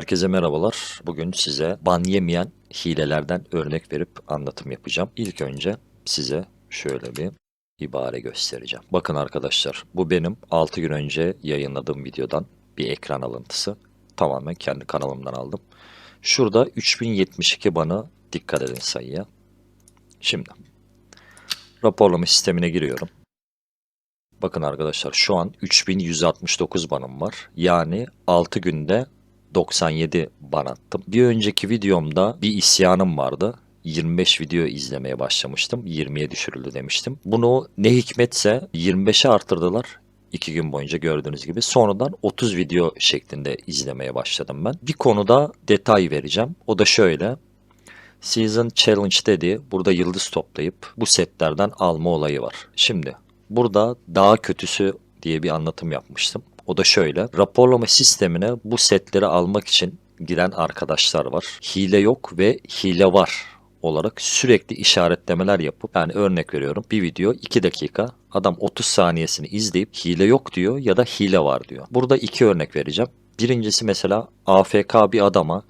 Herkese merhabalar. Bugün size ban yemeyen hilelerden örnek verip anlatım yapacağım. İlk önce size şöyle bir ibare göstereceğim. Bakın arkadaşlar bu benim 6 gün önce yayınladığım videodan bir ekran alıntısı. Tamamen kendi kanalımdan aldım. Şurada 3072 banı dikkat edin sayıya. Şimdi raporlama sistemine giriyorum. Bakın arkadaşlar şu an 3169 banım var. Yani 6 günde 97 ban attım. Bir önceki videomda bir isyanım vardı. 25 video izlemeye başlamıştım. 20'ye düşürüldü demiştim. Bunu ne hikmetse 25'e artırdılar. 2 gün boyunca gördüğünüz gibi. Sonradan 30 video şeklinde izlemeye başladım ben. Bir konuda detay vereceğim. O da şöyle. Season Challenge dedi. Burada yıldız toplayıp bu setlerden alma olayı var. Şimdi burada daha kötüsü diye bir anlatım yapmıştım. O da şöyle. Raporlama sistemine bu setleri almak için giren arkadaşlar var. Hile yok ve hile var olarak sürekli işaretlemeler yapıp yani örnek veriyorum bir video 2 dakika adam 30 saniyesini izleyip hile yok diyor ya da hile var diyor. Burada iki örnek vereceğim. Birincisi mesela AFK bir adama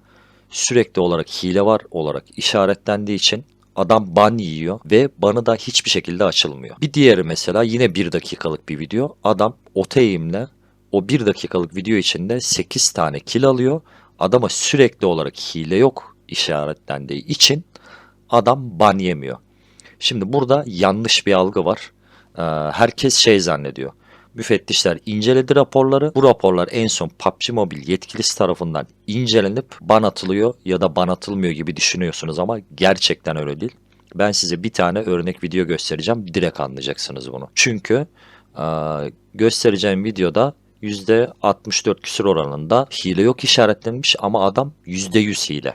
sürekli olarak hile var olarak işaretlendiği için adam ban yiyor ve banı da hiçbir şekilde açılmıyor. Bir diğeri mesela yine 1 dakikalık bir video. Adam oteyimle o 1 dakikalık video içinde 8 tane kill alıyor. Adama sürekli olarak hile yok işaretlendiği için adam ban yemiyor. Şimdi burada yanlış bir algı var. Ee, herkes şey zannediyor. Müfettişler inceledi raporları. Bu raporlar en son PUBG Mobile yetkilisi tarafından incelenip ban atılıyor ya da ban atılmıyor gibi düşünüyorsunuz ama gerçekten öyle değil. Ben size bir tane örnek video göstereceğim. Direkt anlayacaksınız bunu. Çünkü e, göstereceğim videoda %64 küsur oranında hile yok işaretlenmiş ama adam %100 hile.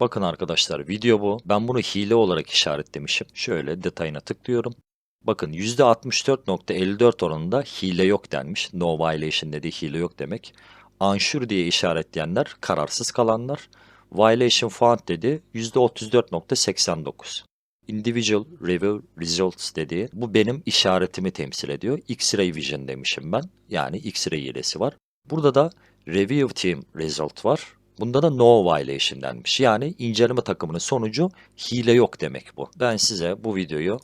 Bakın arkadaşlar video bu. Ben bunu hile olarak işaretlemişim. Şöyle detayına tıklıyorum. Bakın %64.54 oranında hile yok denmiş. No violation dediği hile yok demek. Unsure diye işaretleyenler kararsız kalanlar. Violation found dedi %34.89. Individual Review Results dediği bu benim işaretimi temsil ediyor. X-Ray Vision demişim ben. Yani X-Ray hilesi var. Burada da Review Team Result var. Bunda da no violation denmiş. Yani inceleme takımının sonucu hile yok demek bu. Ben size bu videoyu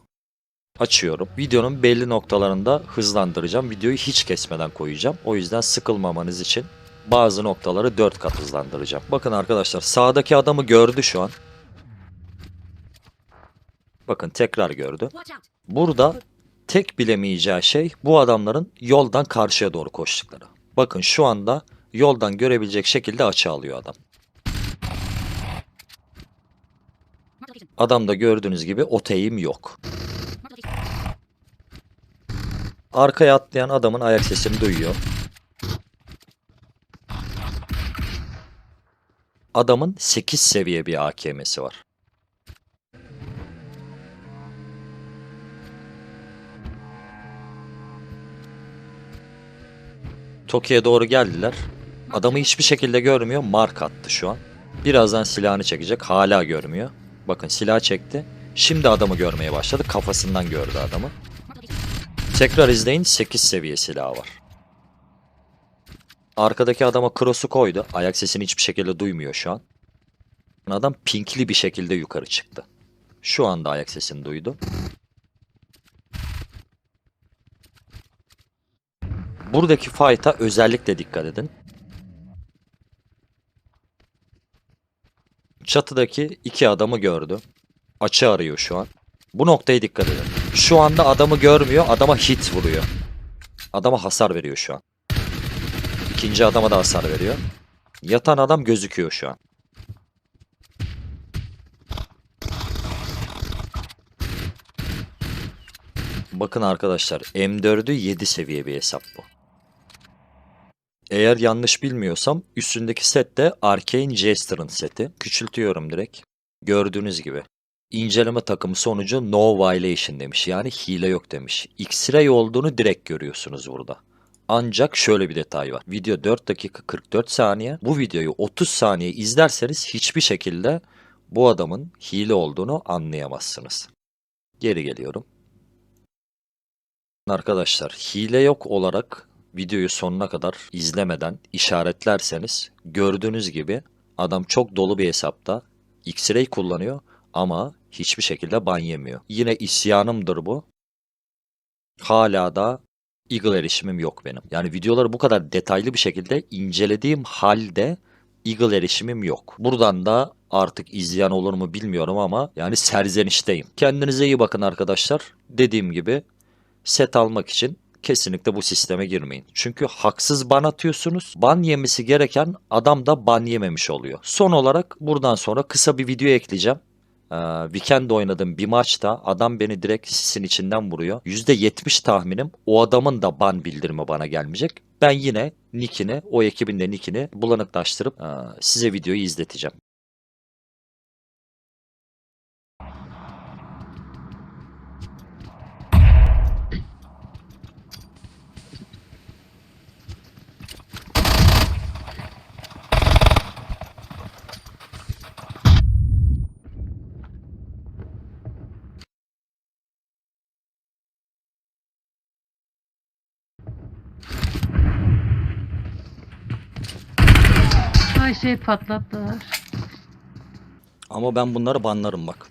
açıyorum. Videonun belli noktalarında hızlandıracağım. Videoyu hiç kesmeden koyacağım. O yüzden sıkılmamanız için bazı noktaları 4 kat hızlandıracağım. Bakın arkadaşlar sağdaki adamı gördü şu an. Bakın tekrar gördü. Burada tek bilemeyeceği şey bu adamların yoldan karşıya doğru koştukları. Bakın şu anda yoldan görebilecek şekilde açı alıyor adam. Adamda gördüğünüz gibi oteyim yok. Arkaya atlayan adamın ayak sesini duyuyor. Adamın 8 seviye bir AKM'si var. Tokyo'ya doğru geldiler. Adamı hiçbir şekilde görmüyor. Mark attı şu an. Birazdan silahını çekecek. Hala görmüyor. Bakın silah çekti. Şimdi adamı görmeye başladı. Kafasından gördü adamı. Tekrar izleyin 8 seviye silahı var. Arkadaki adama cross'u koydu. Ayak sesini hiçbir şekilde duymuyor şu an. Adam pinkli bir şekilde yukarı çıktı. Şu anda ayak sesini duydu. Buradaki fight'a özellikle dikkat edin. Çatıdaki iki adamı gördü. Açı arıyor şu an. Bu noktaya dikkat edin. Şu anda adamı görmüyor, adama hit vuruyor. Adama hasar veriyor şu an. İkinci adama da hasar veriyor. Yatan adam gözüküyor şu an. Bakın arkadaşlar M4'ü 7 seviye bir hesap bu. Eğer yanlış bilmiyorsam üstündeki set de Arcane Jester'ın seti. Küçültüyorum direkt. Gördüğünüz gibi. İnceleme takımı sonucu no violation demiş. Yani hile yok demiş. X-ray olduğunu direkt görüyorsunuz burada. Ancak şöyle bir detay var. Video 4 dakika 44 saniye. Bu videoyu 30 saniye izlerseniz hiçbir şekilde bu adamın hile olduğunu anlayamazsınız. Geri geliyorum. Arkadaşlar hile yok olarak videoyu sonuna kadar izlemeden işaretlerseniz gördüğünüz gibi adam çok dolu bir hesapta X-Ray kullanıyor ama hiçbir şekilde ban yemiyor. Yine isyanımdır bu. Hala da Eagle erişimim yok benim. Yani videoları bu kadar detaylı bir şekilde incelediğim halde Eagle erişimim yok. Buradan da artık izleyen olur mu bilmiyorum ama yani serzenişteyim. Kendinize iyi bakın arkadaşlar. Dediğim gibi set almak için kesinlikle bu sisteme girmeyin. Çünkü haksız ban atıyorsunuz. Ban yemesi gereken adam da ban yememiş oluyor. Son olarak buradan sonra kısa bir video ekleyeceğim. Ee, weekend oynadığım bir maçta adam beni direkt sisin içinden vuruyor. %70 tahminim o adamın da ban bildirimi bana gelmeyecek. Ben yine nickini, o ekibin de nickini bulanıklaştırıp e, size videoyu izleteceğim. Şey patlattılar. Ama ben bunları banlarım bak.